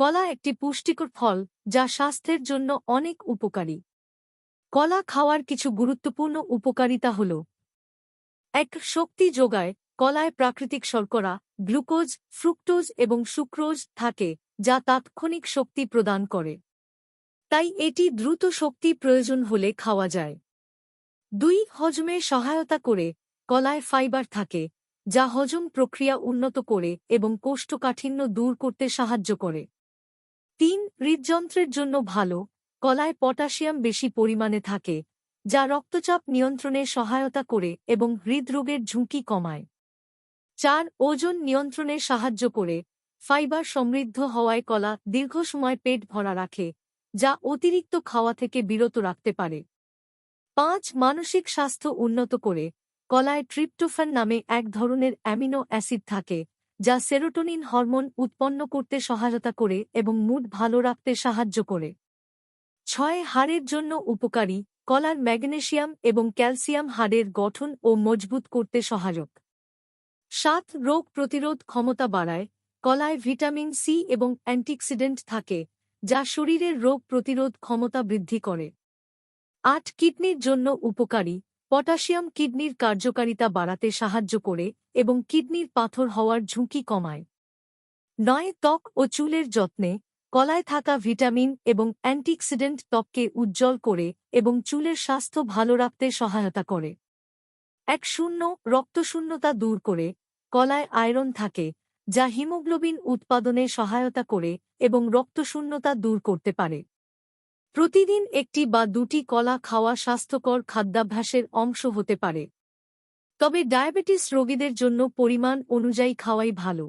কলা একটি পুষ্টিকর ফল, যা স্বাস্থ্যের জন্য অনেক উপকারী। কলা খাওয়ার কিছু গুরুত্বপূর্ণ উপকারিতা হল, এক, শক্তি যোগায় কলায় প্রাকৃতিক শর্করা, গ্লুকোজ, ফ্রুক্টোজ এবং সুক্রোজ থাকে, যা তাৎক্ষণিক শক্তি প্রদান করে। তাই এটি দ্রুত শক্তি প্রয়োজন হলে খাওয়া যায়। দুই, হজমে সহায়তা করে কলায় ফাইবার থাকে, যা হজম প্রক্রিয়া উন্নত করে এবং কোষ্ঠকাঠিন্য দূর করতে সাহায্য করে। তিন হৃদযন্ত্রের জন্য ভালো কলায় পটাশিয়াম বেশি পরিমাণে থাকে, যা রক্তচাপ নিয়ন্ত্রণে সহায়তা করে এবং হৃদরোগের ঝুঁকি কমায়। চার, ওজন নিয়ন্ত্রণে সাহায্য করে, ফাইবার সমৃদ্ধ হওয়ায় কলা দীর্ঘ সময় পেট ভরা রাখে, যা অতিরিক্ত খাওয়া থেকে বিরত রাখতে পারে। পাঁচ, মানসিক স্বাস্থ্য উন্নত করে কলায় ট্রিপ্টোফ্যান নামে এক ধরনের অ্যামিনো অ্যাসিড থাকে যা সেরোটোনিন হরমোন উৎপন্ন করতে সহায়তা করে এবং মুড ভালো রাখতে সাহায্য করে। ছয়, হাড়ের জন্য উপকারী, কলার ম্যাগনেশিয়াম এবং ক্যালসিয়াম হাড়ের গঠন ও মজবুত করতে সহায়ক। সাত, রোগ প্রতিরোধ ক্ষমতা বাড়ায়, কলায় ভিটামিন সি এবং অ্যান্টিঅক্সিডেন্ট থাকে, যা শরীরের রোগ প্রতিরোধ ক্ষমতা বৃদ্ধি করে। আট, কিডনির জন্য উপকারী পটাশিয়াম কিডনির কার্যকারিতা বাড়াতে সাহায্য করে এবং কিডনির পাথর হওয়ার ঝুঁকি কমায়। নয়, ত্বক ও চুলের যত্নে কলায় থাকা ভিটামিন এবং অ্যান্টিঅক্সিডেন্ট ত্বককে উজ্জ্বল করে এবং চুলের স্বাস্থ্য ভালো রাখতে সহায়তা করে। এক, শূন্য, রক্তশূন্যতা দূর করে কলায় আয়রন থাকে, যা হিমোগ্লোবিন উৎপাদনে সহায়তা করে এবং রক্তশূন্যতা দূর করতে পারে। প্রতিদিন একটি বা দুটি কলা খাওয়া স্বাস্থ্যকর খাদ্যাভ্যাসের অংশ হতে পারে। তবে ডায়াবেটিস রোগীদের জন্য পরিমাণ অনুযায়ী খাওয়াই ভালো।